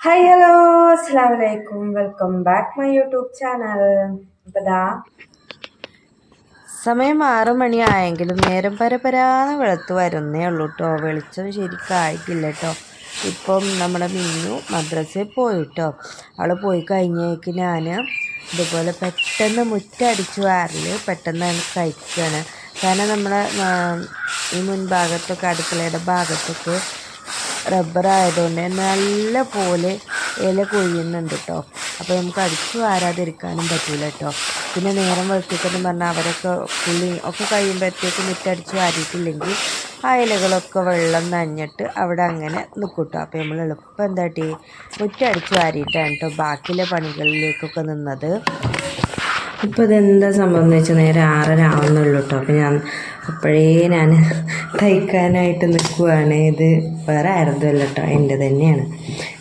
Hi hello അസ്സാം വലൈക്കും welcome back my YouTube channel സമയം ആറു മണിയായെങ്കിലും നേരം പരപരാന്ന് വെളുത്ത് വരുന്നേ ഉള്ളൂ കേട്ടോ വെളിച്ചം ശരിക്കായിട്ടില്ല കേട്ടോ ഇപ്പം നമ്മുടെ മിന്നു മദ്രസയിൽ പോയിട്ടോ അവൾ പോയി കഴിഞ്ഞേക്ക് ഞാൻ ഇതുപോലെ പെട്ടെന്ന് മുറ്റടിച്ച് വാറിൽ പെട്ടെന്ന് കഴിക്കുകയാണ് കാരണം നമ്മളെ ഈ മുൻഭാഗത്തൊക്കെ അടുക്കളയുടെ ഭാഗത്തൊക്കെ റബ്ബർ ആയതുകൊണ്ട് നല്ല പോലെ ഇല കൊഴിയുന്നുണ്ട് കേട്ടോ അപ്പോൾ നമുക്ക് അടിച്ചു വാരാതിരിക്കാനും പറ്റില്ല കേട്ടോ പിന്നെ നേരം വെളുത്തിക്കെന്ന് പറഞ്ഞാൽ അവരൊക്കെ പുള്ളി ഒക്കെ കഴിയുമ്പോഴത്തേക്ക് മുറ്റടിച്ച് വാരിയിട്ടില്ലെങ്കിൽ ആ ഇലകളൊക്കെ വെള്ളം നനഞ്ഞിട്ട് അവിടെ അങ്ങനെ നിൽക്കും കേട്ടോ അപ്പോൾ നമ്മൾ എളുപ്പം എന്താ ടീ മുറ്റടിച്ച് വാരിയിട്ടാണ് കേട്ടോ ബാക്കിയുള്ള പണികളിലേക്കൊക്കെ നിന്നത്. ഇപ്പോൾ ഇതെന്താ സംഭവം എന്ന് വെച്ചാൽ നേരെ ആറര ആവുന്നുള്ളൂ കേട്ടോ അപ്പോൾ ഞാൻ അപ്പോഴേ ഞാൻ തയ്ക്കാനായിട്ട് നിൽക്കുവാണ് ഇത് വേറെ ആരതുമല്ല കേട്ടോ എന്റെ തന്നെയാണ്.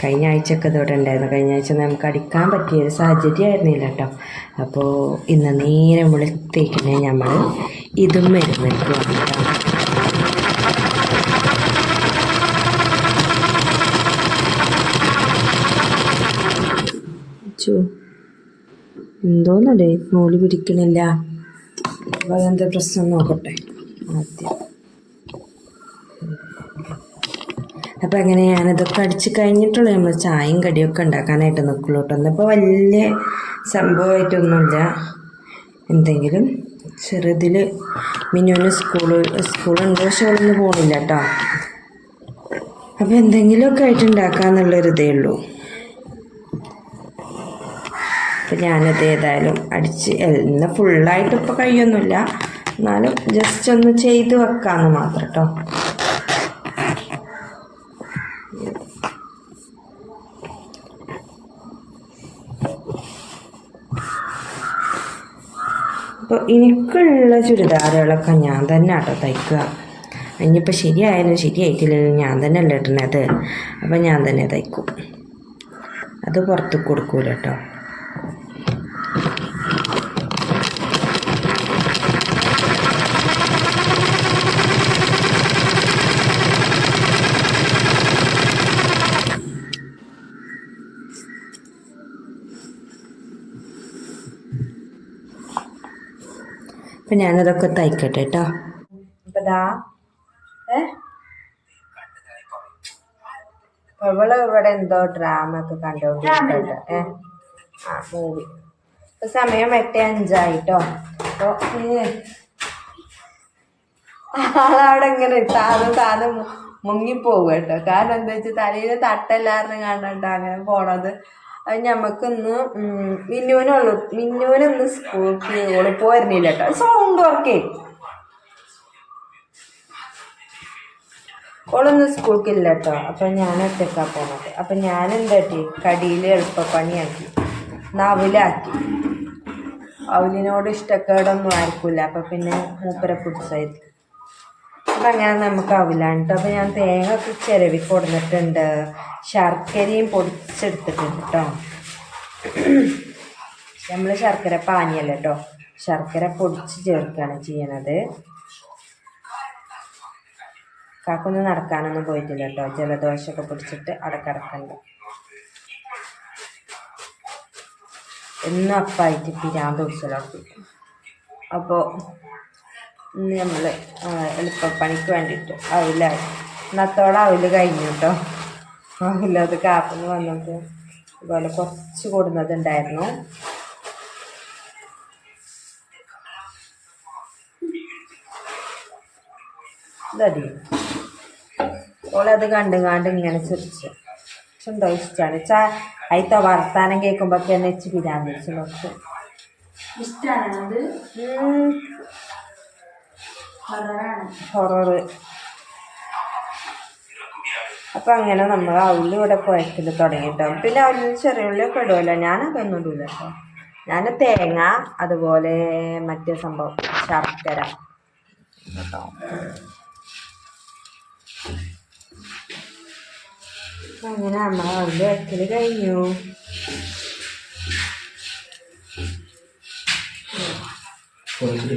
കഴിഞ്ഞ ആഴ്ചയൊക്കെ ഇതോടെ ഉണ്ടായിരുന്നു. കഴിഞ്ഞ ആഴ്ച നമുക്ക് അടിക്കാൻ പറ്റിയ ഒരു സാഹചര്യം ആയിരുന്നില്ല കേട്ടോ അപ്പോൾ ഇന്ന് നേരം വിളിത്തേക്കിനെ നമ്മൾ ഇതും മരുന്നിക്കുവാണ് കേട്ടോ. എന്തോന്നല്ലേ നൂൽ പിടിക്കണില്ല. അപ്പോൾ അതെന്താ പ്രശ്നം നോക്കട്ടെ. ആദ്യം അപ്പം അങ്ങനെ ഞാനിതൊക്കെ അടിച്ച് കഴിഞ്ഞിട്ടുള്ള. നമ്മൾ ചായയും കടിയൊക്കെ ഉണ്ടാക്കാനായിട്ട് നിൽക്കുള്ളൂ കേട്ടോ. വലിയ സംഭവമായിട്ടൊന്നുമില്ല. എന്തെങ്കിലും ചെറുതിൽ മിനുവിന് സ്കൂൾ സ്കൂളുണ്ട്. പക്ഷെ ഒന്നും പോകണില്ല കേട്ടോ. അപ്പോൾ എന്തെങ്കിലുമൊക്കെ ആയിട്ട് ഉണ്ടാക്കാന്നുള്ളൊരിതേ ഉള്ളൂ. അപ്പം ഞാനത് ഏതായാലും അടിച്ച് ഇന്ന് ഫുള്ളായിട്ട് ഇപ്പോൾ കഴിയൊന്നുമില്ല എന്നാലും ജസ്റ്റ് ഒന്ന് ചെയ്ത് വെക്കാമെന്ന് മാത്രം കേട്ടോ അപ്പോൾ എനിക്കുള്ള ചുരിദാറുകളൊക്കെ ഞാൻ തന്നെ ആട്ടോ തയ്ക്കുക. ഇനിയിപ്പോൾ ശരിയായാലും ശരിയായിട്ടില്ലെങ്കിലും ഞാൻ തന്നെ അല്ലേ ഇടണത് അപ്പം ഞാൻ തന്നെ തയ്ക്കും. അത് പുറത്ത് കൊടുക്കൂല കേട്ടോ അപ്പം ഞാനതൊക്കെ തയ്ക്കട്ടെ കേട്ടോ അപ്പം ദാ ഏ അവൾ ഇവിടെ എന്തോ ഡ്രാമ ഒക്കെ കണ്ടുകൊണ്ടിരിക്കുന്നുണ്ട് ഏ? ആ മൂവി ഇപ്പൊ സമയം എട്ട് അഞ്ചായിട്ടോ. അപ്പോൾ ആളവിടെ ഇങ്ങനെ താന്ന് താന്ന് മുങ്ങിപ്പോവും കേട്ടോ കാരണം എന്താ വെച്ചാൽ തലയിൽ തട്ടല്ലായിരുന്നു കണ്ടിട്ട് അങ്ങനെ പോണത്. അത് മിന്നുവിനുള്ളു മിന്നുവിനൊന്ന് സ്കൂൾക്ക് ഓൾ പോയിരുന്നില്ല കേട്ടോ സൗണ്ട് വർക്കേ ഓളൊന്നും സ്കൂൾക്കില്ല കേട്ടോ അപ്പം ഞാൻ ഒറ്റക്കാ പോണത് അപ്പം ഞാൻ എന്താ പറ്റി? കടിയിൽ എളുപ്പപ്പണിയാക്കി. നവിലാക്കി. അവലിനോട് ഇഷ്ടക്കേടൊന്നും ആയിരിക്കില്ല അപ്പം പിന്നെ മൂപ്പരെ പിടിച്ചായത് അപ്പം അങ്ങനെ നമുക്ക് ആവില്ല കേട്ടോ അപ്പം ഞാൻ തേങ്ങ ഒക്കെ ചിരവി കൊടുത്തിട്ടുണ്ട് ശർക്കരയും പൊടിച്ചെടുത്തിട്ടുണ്ട് കേട്ടോ നമ്മൾ ശർക്കര പാനിയല്ല കേട്ടോ ശർക്കര പൊടിച്ച് ചേർക്കുകയാണ് ചെയ്യണത്. കാക്കൊന്നും നടക്കാനൊന്നും പോയിട്ടില്ല കേട്ടോ ജലദോഷമൊക്കെ പിടിച്ചിട്ട് അവിടെ കിടക്കണ്ട. എന്നും അപ്പായിട്ട് പിരാന്ത് പിടിച്ചലോക്കി അപ്പോൾ നമ്മൾ എളുപ്പപ്പണിക്ക് വേണ്ടിയിട്ട് അവിലായി ഇന്നത്തോടെ അവിൽ കഴിഞ്ഞു കേട്ടോ അവിലത് കാപ്പിന് വന്നിട്ട് അതുപോലെ കുറച്ച് കൂടുന്നതുണ്ടായിരുന്നു. ഇതതി ഓളത് കണ്ട് കണ്ട് ഇങ്ങനെ ചിരിച്ചു. ചുണ്ടോ ഇഷ്ടമാണ് ചാ അയിത്ത വർത്താനം കേൾക്കുമ്പോൾ തന്നെ വെച്ച് നോക്ക്. ഇഷ്ടാണത് കളറാണ് ഹൊററ് അപ്പം അങ്ങനെ നമ്മൾ അവൽ ഇവിടെ കുഴക്കൽ തുടങ്ങിട്ടോ. പിന്നെ അവലിൽ ചെറിയ ഉള്ളിയൊക്കെ ഇടുമല്ലോ ഞാനതൊന്നും ഇടില്ല കേട്ടോ ഞാൻ തേങ്ങ അതുപോലെ മറ്റേ സംഭവം ശർക്കര. കേട്ടോ അങ്ങനെ നമ്മൾ അവൽ വയ്ക്കൽ കഴിഞ്ഞു. കുറച്ചിട്ട്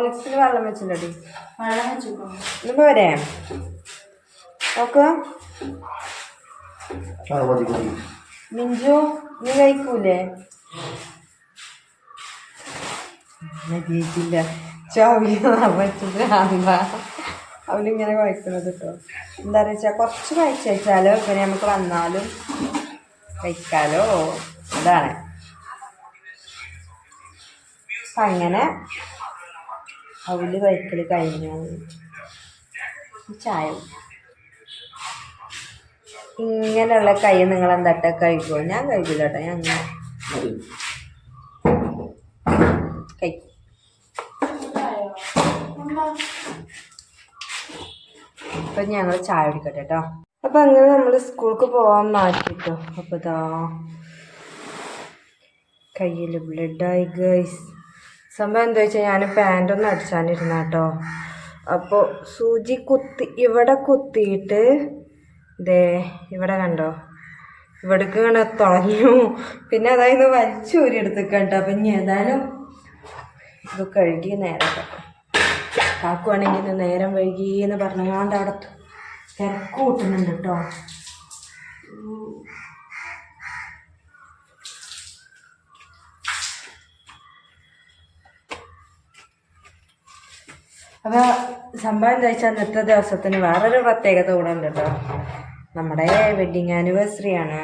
ഹോർലിക്സിന് വെള്ളം വെച്ചില്ലടി വെള്ളം ഇന്ന് പോരെ മിഞ്ചു നീ കഴിക്കൂലേ? മതിയിട്ടില്ല ചവി കഴിക്കുന്നത് അവലിങ്ങനെ കഴിക്കണത് കേട്ടോ. എന്താ വെച്ചാൽ കുറച്ച് കഴിച്ചു വെച്ചാലോ പിന്നെ നമുക്ക് വന്നാലും കഴിക്കാലോ. അതാണ്. അങ്ങനെ അവൽ കഴിക്കൽ കഴിഞ്ഞു. ചായ ഇങ്ങനെയുള്ള കൈ നിങ്ങൾ എന്താട്ട കഴിക്കുമോ ഞാൻ കഴിക്കില്ല കേട്ടോ ഞാൻ അങ്ങനെ കഴിക്കും അപ്പം ഞങ്ങൾ ചായ കുടിക്കട്ടെ കേട്ടോ അപ്പം അങ്ങനെ നമ്മൾ സ്കൂൾക്ക് പോകാൻ മാറ്റിട്ടോ. അപ്പോൾ ഇതാ കയ്യിൽ ബ്ലഡായി ഗൈസ് സംഭവം എന്താ വെച്ചാൽ ഞാൻ പാന്റൊന്നും അടിച്ചാനിരുന്ന കേട്ടോ. അപ്പോൾ സൂചി കുത്തി ഇവിടെ കുത്തിയിട്ട് ദേ ഇവിടെ കണ്ടോ? ഇവിടേക്ക് ഇങ്ങനെ തുളഞ്ഞു. പിന്നെ അതായത് വലിച്ചൂരി എടുത്തേക്കട്ടോ അപ്പം ഇനി ഏതായാലും ഇത് കഴുകി നേരം. കാക്കുവാണെങ്കിൽ ഇത് നേരം വൈകി എന്ന് പറഞ്ഞുകൊണ്ട് അവിടെ തിരക്ക് കൂട്ടുന്നുണ്ട് കേട്ടോ. അപ്പോൾ സംഭവം എന്താ വെച്ചാൽ നൃത്ത ദിവസത്തിന് വേറൊരു പ്രത്യേകത കൂടെ ഉണ്ട് കേട്ടോ. നമ്മുടെ വെഡിങ് ആനിവേഴ്സറി ആണ്.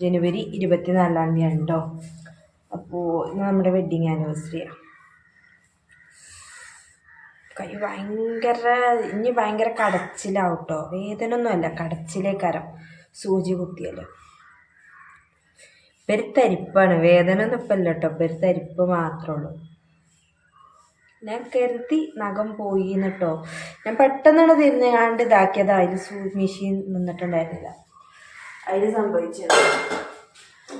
ജനുവരി ഇരുപത്തിനാലാം തീയതി ഉണ്ടോ അപ്പോൾ ഇന്ന് നമ്മുടെ വെഡിങ് ആനിവേഴ്സറിയാണ് കൈ ഭയങ്കര ഇനി ഭയങ്കര കടച്ചിലാവും കേട്ടോ കടച്ചിലേ കരം സൂചി കുത്തിയല്ലോ പെരുത്തരിപ്പാണ് വേദന ഒന്നും ഇപ്പം ഇല്ല കേട്ടോ പെരുത്തരിപ്പ് മാത്രമേ ഉള്ളൂ. ഞാൻ കരുതി നഖം പോയി എന്നിട്ടോ ഞാൻ പെട്ടെന്നാണ് തിരിഞ്ഞാണ്ട് ഇതാക്കിയത്. അതിൽ സൂ മെഷീൻ നിന്നിട്ടുണ്ടായിരുന്നില്ല. അതിൽ സംഭവിച്ചത്.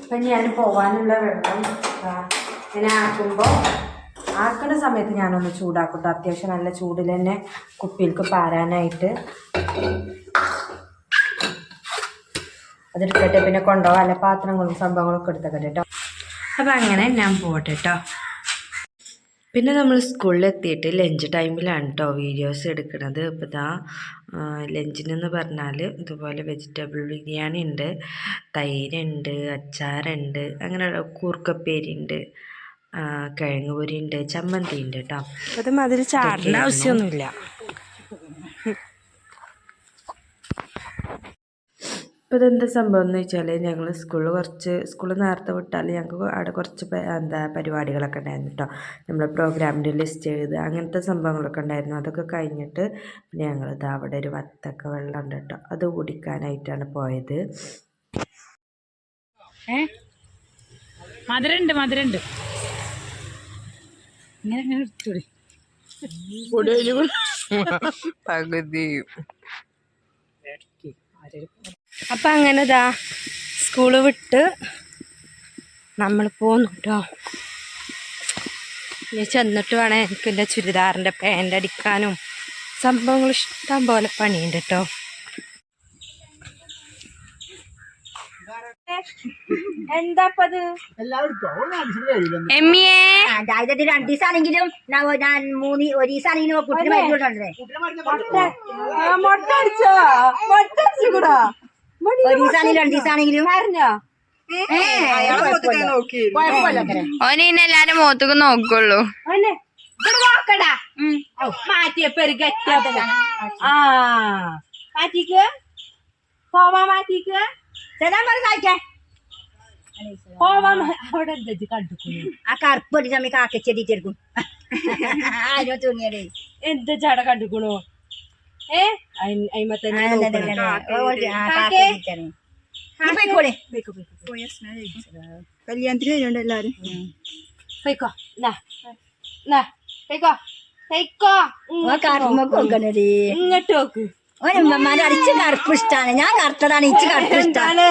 അപ്പം ഞാൻ പോകാനുള്ള വെള്ളം ഇങ്ങനെ ആക്കുമ്പോൾ ആക്കുന്ന സമയത്ത് ഞാനൊന്ന് ചൂടാക്കട്ടെ. ട്ടോ. അത്യാവശ്യം നല്ല ചൂടിൽ തന്നെ കുപ്പിയിലേക്ക് പാരാനായിട്ട് അതെടുക്കട്ടെ. പിന്നെ കൊണ്ടുപോകാൻ പാത്രങ്ങളും സംഭവങ്ങളൊക്കെ എടുത്തേക്കട്ടെ കേട്ടോ അപ്പം അങ്ങനെ ഞാൻ പോട്ടെ കേട്ടോ പിന്നെ നമ്മൾ സ്കൂളിൽ എത്തിയിട്ട് ലഞ്ച് ടൈമിലാണ് കേട്ടോ വീഡിയോസ് എടുക്കുന്നത് ഇപ്പോൾ ഇതാ ലഞ്ചിനെന്ന് പറഞ്ഞാൽ ഇതുപോലെ വെജിറ്റബിൾ ബിരിയാണി ഉണ്ട് തൈരുണ്ട് അച്ചാറുണ്ട് അങ്ങനെയുള്ള കൂർക്കപ്പേരി ഉണ്ട് കിഴങ്ങ് പൊരി ഉണ്ട് ചമ്മന്തി ഉണ്ട് കേട്ടോ അത് അതിൽ ചാടേണ്ട ആവശ്യമൊന്നുമില്ല ഇപ്പോൾ ഇതെന്താ സംഭവം എന്ന് വെച്ചാൽ ഞങ്ങൾ സ്കൂളിൽ കുറച്ച് സ്കൂളിൽ നേരത്തെ വിട്ടാൽ ഞങ്ങൾക്ക് അവിടെ കുറച്ച് എന്താ പരിപാടികളൊക്കെ ഉണ്ടായിരുന്നു കേട്ടോ നമ്മളെ പ്രോഗ്രാമിന്റെ ലിസ്റ്റ് എഴുതുക അങ്ങനത്തെ സംഭവങ്ങളൊക്കെ ഉണ്ടായിരുന്നു അതൊക്കെ കഴിഞ്ഞിട്ട് പിന്നെ ഞങ്ങൾ ഇതാ അവിടെ ഒരു വത്തക്ക വെള്ളം ഉണ്ട് കേട്ടോ അത് കുടിക്കാനായിട്ടാണ് പോയത്. ഏ? മധുരണ്ട് മധുരണ്ട്. ഇങ്ങനെ ഇങ്ങനെ എടുത്തോളി. പകുതി അപ്പം അങ്ങനെ ഇതാ സ്കൂൾ വിട്ട് നമ്മൾ പോന്നു കേട്ടോ ഇനി ചെന്നിട്ട് വേണേ എനിക്ക് എന്റെ ചുരിദാറിന്റെ പാന്റ് അടിക്കാനും. സംഭവങ്ങൾ ഇഷ്ടം പോലെ പണിയുണ്ട് കേട്ടോ എന്താപ്പത് രണ്ടു ദിവസമാണെങ്കിലും ഞാൻ മൂന്ന് ഒരു ദിവസമാണെങ്കിലും കുട്ടിന് മരുന്ന് കൊടുക്കണ്ടേ? മുട്ട അടിച്ചോ മുട്ട അടിച്ചുകൂടാ ഒരു ദിവസമാണെങ്കിലും രണ്ടു ദിവസമാണെങ്കിലും അറിഞ്ഞോ ഓന് ഇന്നെ എല്ലാരും മുഖത്തേക്ക് നോക്കുള്ളൂ നോക്കടാ മാറ്റിയപ്പോ ഒരു ഗെറ്റപ്പ് ആ മാറ്റിക്ക് പോവാ മാറ്റിക്ക് ചേട്ടാ പറഞ്ഞു കഴിക്കാൻ പോവാ അവിടെ എന്താ കണ്ടുക്കുന്നു ആ കറുപ്പ് ഒരു സമയം കാക്കച്ചെടിച്ചെടുക്കും ആരോ തൂങ്ങിയതേ എന്താ ചേട്ടാ കണ്ടുക്കണു ഏ? അയിമ കല്യാണത്തിന് വരുന്നുണ്ട് എല്ലാരും പോയിക്കോ നാ നാ പോയിക്കോ പോയിക്കോ ഇങ്ങോട്ട് നോക്ക് ഓരമ്മമാര് അടിച്ച് കറുപ്പ് ഇഷ്ടാണ് ഞാൻ കറുത്തതാണ് ഇച്ച് കറുപ്പ് ഇഷ്ടാണ്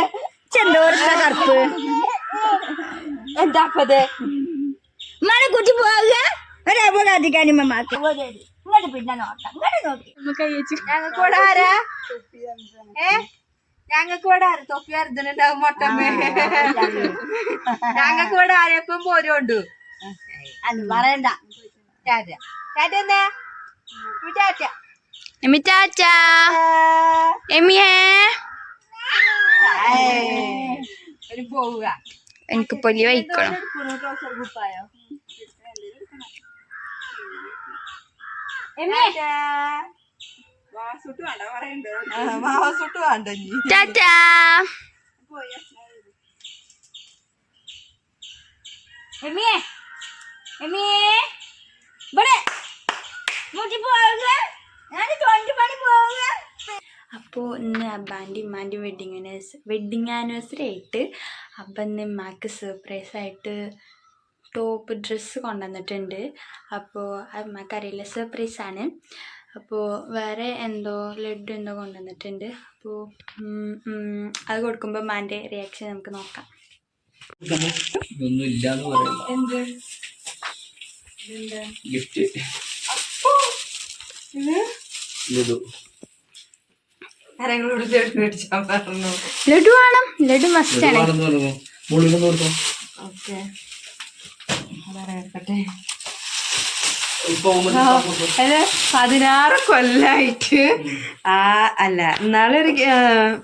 ചെന്തോ ഇഷ്ട കറുപ്പ് എന്താപ്പത് ഉമ്മാനെ കുട്ടി പോവുക ഒരേപോലെ അധികാരി ഉമ്മമാർക്ക് ഇങ്ങോട്ട് പിന്നെ നോക്കാം. ഇങ്ങോട്ട് നോക്കി. ഞങ്ങൾക്ക് കൂടെ ആരാ? ഏ? ഞങ്ങൾക്ക് കൂടെ ആര്? തൊപ്പി അരുതനുണ്ടാവും മൊട്ടമ്മേ. ഞങ്ങൾക്ക് കൂടെ ആരെപ്പം പോരുണ്ട് അത് പറയണ്ട. ടാറ്റ ടാറ്റ എന്താ? ടാറ്റ എമ്മിയേ ഒരു പോവുക. എനിക്ക് പൊലി വഹിക്കണം കുപ്പായോ മാവസുട്ട് വേണ്ട എമ്മിയെ? എമ്മിയെ? ഇവിടെ. മുട്ടി പോവുക. ഞാൻ തൊണ്ടി പണി പോവുക. അപ്പോൾ ഇന്ന് അബ്ബാന്റെ ഉമ്മാന്റെ വെഡിങ് ആനിവേഴ്സറി വെഡിങ് ആനിവേഴ്സറി ആയിട്ട് അപ്പം ഇന്ന് ഉമ്മാക്ക് സർപ്രൈസ് ആയിട്ട് ടോപ്പ് ഡ്രസ്സ് കൊണ്ടുവന്നിട്ടുണ്ട്. അപ്പോൾ അമ്മക്കറിയില്ല സർപ്രൈസാണ് സർപ്രൈസ് ആണ്. അപ്പോൾ വേറെ എന്തോ ലഡു എന്തോ കൊണ്ടുവന്നിട്ടുണ്ട്. അപ്പോൾ അത് കൊടുക്കുമ്പോൾ മാന്റെ റിയാക്ഷൻ നമുക്ക് നോക്കാം. ഗിഫ്റ്റ് ലഡു. ലഡു വേണം. ലഡു മസ്റ്റ് ആണ്. ആണെന്ന് അല്ല പതിനാറ് കൊല്ലായിട്ട് ആ അല്ല ഇന്നാളെ ഒരു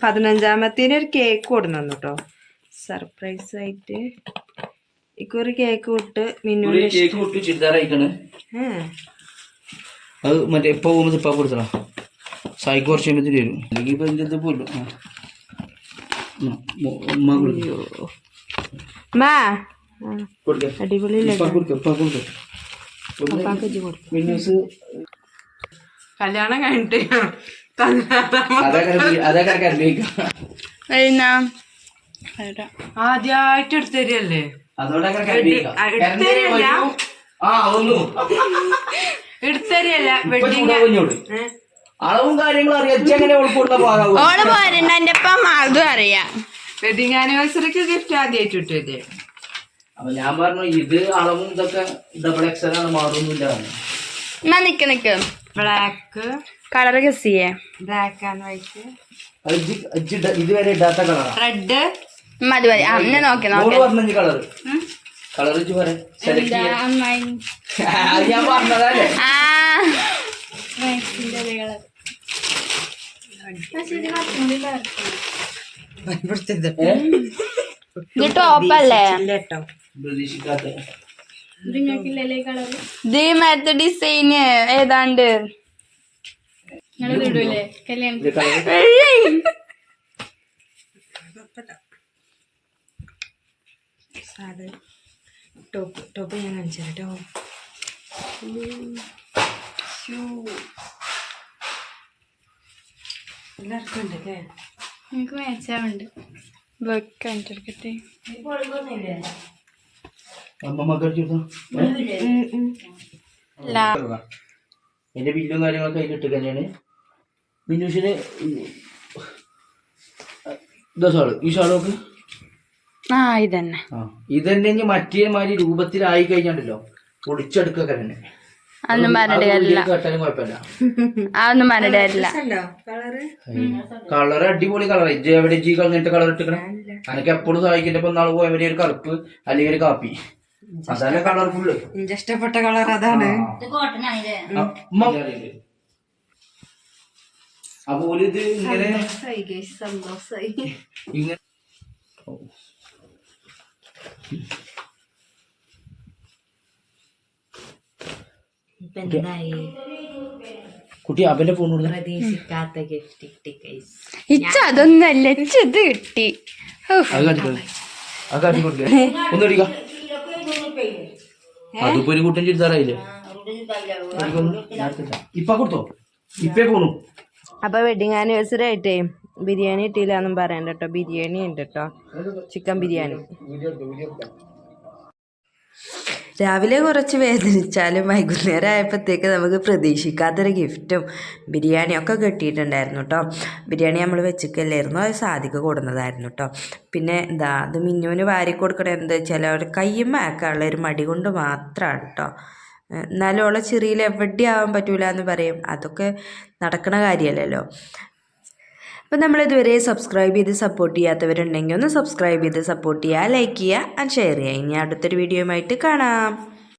പതിനഞ്ചാമത്തേന് ഒരു കേക്ക് കൊടുന്നു കേട്ടോ സർപ്രൈസ് ആയിട്ട്. ഇക്കൊരു കേക്ക് വിട്ട് അത് മറ്റേ ഇപ്പൊ പോകുമ്പോ ഇപ്പൊ കൊടുത്തടാ സായിക്ക് കുറച്ച് കഴിയുമ്പത്തിന് വരും അല്ലെങ്കിൽ ഇപ്പൊ എന്റെ അടുത്ത് പോലും മാ അടിപൊളി കല്യാണം കഴിഞ്ഞിട്ട് ആദ്യമായിട്ട് എടുത്തരില്ല. ആ ഒന്നു എടുത്തു തരികയല്ല അളവും കാര്യങ്ങളും അറിയാം. ഓൾ പോരണ്ട എന്റെ അപ്പം അതും അറിയാം. വെഡിങ് ആനിവേഴ്സറിക്ക് ഗിഫ്റ്റ് ആദ്യമായിട്ട് ഇട്ടില്ലേ അപ്പൊ ഞാൻ പറഞ്ഞു ഇത് അളവും ഇതൊക്കെ ഡബിൾ എക്സൽ ആണ് മാറുന്നില്ല എന്നാ നിക്ക് നിക്ക് ബ്ലാക്ക് കളർ ഗസ് ചെയ്യേ ബ്ലാക്ക് ആൻഡ് വൈറ്റ് ഇതുവരെ ഇടാത്ത കളർ റെഡ് മതി മതി അങ്ങനെ നോക്കി നോക്കി പറഞ്ഞു കളർ സെലക്ട് ഞാൻ പറഞ്ഞതല്ലേ? ഇത് ടോപ്പല്ലേ കേട്ടോ പ്രതീക്ഷിക്കാത്ത ഇത് മറ്റേ ഡിസൈന് ഏതാണ്ട്. ടോപ്പ് ടോപ്പ് ഞാൻ കാണിച്ചു കേട്ടോ എല്ലാവർക്കും ഉണ്ട് അല്ലേ എനിക്ക് മേച്ചാവുണ്ട് വെക്കാൻ എടുക്കട്ടെ അമ്മ മക്കൾ എന്റെ ബില്ലും കാര്യങ്ങളൊക്കെ കിട്ടുക തന്നെയാണ് മിന്നൂസിന് ഇതാ ഷാൾ ഈ ഷാളൊക്കെ ആ ഇതന്നെ. ആ ഇതന്നെ ഇനി മറ്റേ മാതിരി രൂപത്തിലായി കഴിഞ്ഞാണ്ടല്ലോ പൊളിച്ചെടുക്കൊക്കെ തന്നെ കളർ അടിപൊളി കളർ എവിടെ ജി അങ്ങനത്തെ കളർ ഇട്ടിക്കണേ? അനക്ക് എപ്പോഴും സഹായിക്കില്ല ഇപ്പൊ നാളെ പോയവരെ ഒരു കറുപ്പ് അല്ലെങ്കിൽ ഒരു കാപ്പി. എനിക്ക് ഇഷ്ടപ്പെട്ട കളർ അതാണ്. അപ്പോൾ ഇത് ഇങ്ങനെ ഇങ്ങനെ കുട്ടി അവന്റെ ഫോൺ പ്രതീക്ഷിക്കാത്ത ഗിഫ്റ്റ് കിട്ടി ഇച്ച അതൊന്നും അല്ല ഇച്ച ഇത് കിട്ടി. ഉഫ്. അത് കാട്ടി അത് കാട്ടി കൊടുക്ക ഒന്നടിക്ക അതിപ്പോ ഒരു കൂട്ടം ചുരിദാറായില്ലേ? ഇപ്പൊ കൊടുത്തോ? ഇപ്പേ പോണു അപ്പൊ വെഡിങ് ആനിവേഴ്സറി ആയിട്ടേ ബിരിയാണി കിട്ടിയില്ല എന്നും പറയണ്ട കേട്ടോ ബിരിയാണി. ഉണ്ട് കേട്ടോ ചിക്കൻ ബിരിയാണി രാവിലെ കുറച്ച് വേദനിച്ചാലും വൈകുന്നേരം ആയപ്പോഴത്തേക്ക് നമുക്ക് പ്രതീക്ഷിക്കാത്തൊരു ഗിഫ്റ്റും ബിരിയാണിയും ഒക്കെ കിട്ടിയിട്ടുണ്ടായിരുന്നു കേട്ടോ. ബിരിയാണി നമ്മൾ വെച്ചിക്കല്ലായിരുന്നു അത് സാധിക്ക് കൊടുന്നതായിരുന്നു കേട്ടോ. പിന്നെ എന്താ അത് മിന്നുവിന് വാരി കൊടുക്കണത് എന്താ വെച്ചാൽ അവർ കയ്യുമ്മയാക്കാനുള്ള ഒരു മടി കൊണ്ട് മാത്രമാണ് കേട്ടോ. എന്നാലും ഉള്ള ചെറിയിൽ എവിടെയാവാൻ പറ്റൂല എന്ന് പറയും. അതൊക്കെ നടക്കണ കാര്യമല്ലല്ലോ. അപ്പം നമ്മളിതുവരെ സബ്സ്ക്രൈബ് ചെയ്ത് സപ്പോർട്ട് ചെയ്യാത്തവരുണ്ടെങ്കിൽ ഒന്ന് സബ്സ്ക്രൈബ് ചെയ്ത് സപ്പോർട്ട് ചെയ്യുക ലൈക്ക് ചെയ്യുക ആൻഡ് ഷെയർ ചെയ്യുക. ഇനി അടുത്തൊരു വീഡിയോയുമായിട്ട് കാണാം.